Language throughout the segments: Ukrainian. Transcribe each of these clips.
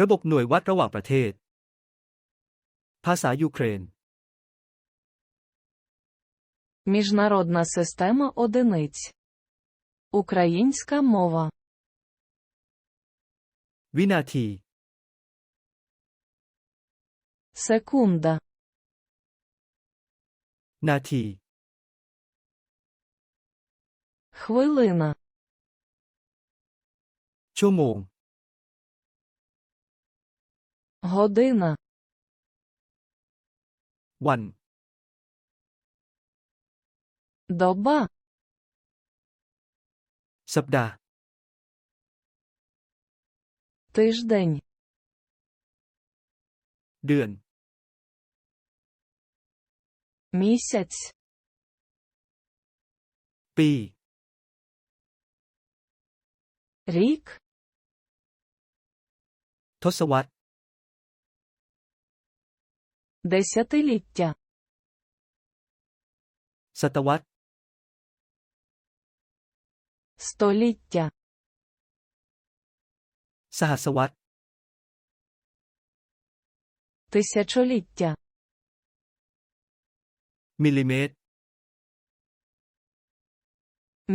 ระบบหน่วยวัดระหว่างประเทศ ภาษายูเครน Міжнародна система одиниць. Українська мова. วินาที Секунда. นาที Хвилина. ชั่วโมง Година. One. Доба. Сập. Тиждень. Đường. Місяць. Пі. Рік. Thốt Десятиліття. ศตวรรษ Століття. สหัสวรรษ Тисячоліття. มิลลิเมตร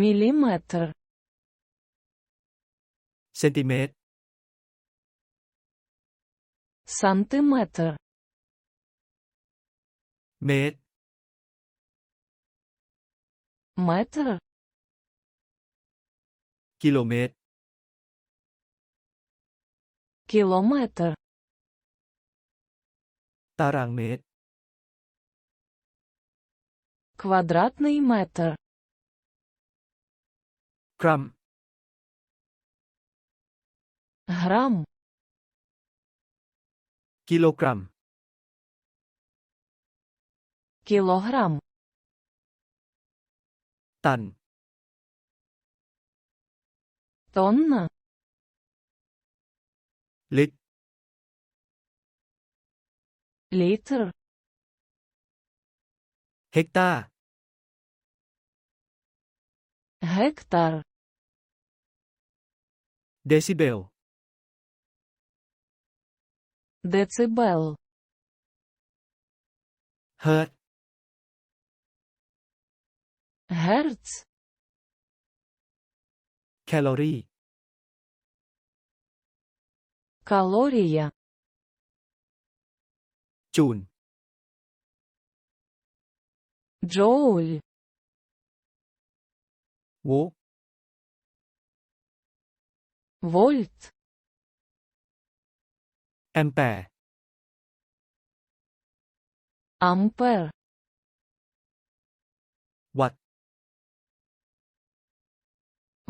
Міліметр. เซนติเมตร Сантиметр. เมตร Метр. กิโลเมตร Кілометр. ตารางเมตร Квадратний метр. กรัม Грам. กิโลกรัม kilogram Ton. Tonne. lit liter hektar hektar decibel decibel hertz hertz. Calorie. kaloriya joule. Joule. Wo. Volt. Ampere. Ampere. Watt.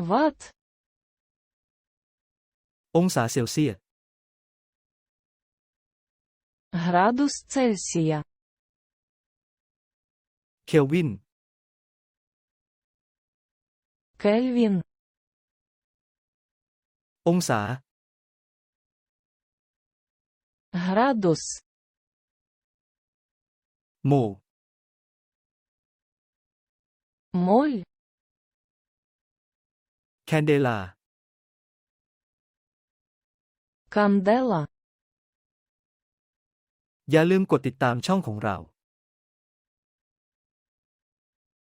จูล Джоуль. โวลต์ Вольт. แอมแปร์ Ампер. วัตต์ Ват. องศาเซลเซียส Градус Цельсія. เคลวิน Кельвін. องศา Градус. โมล Моль. แคนเดลา Кандела. อย่าลืมกดติดตามช่องของเรา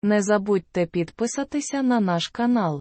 Не забудьте підписатися на наш канал.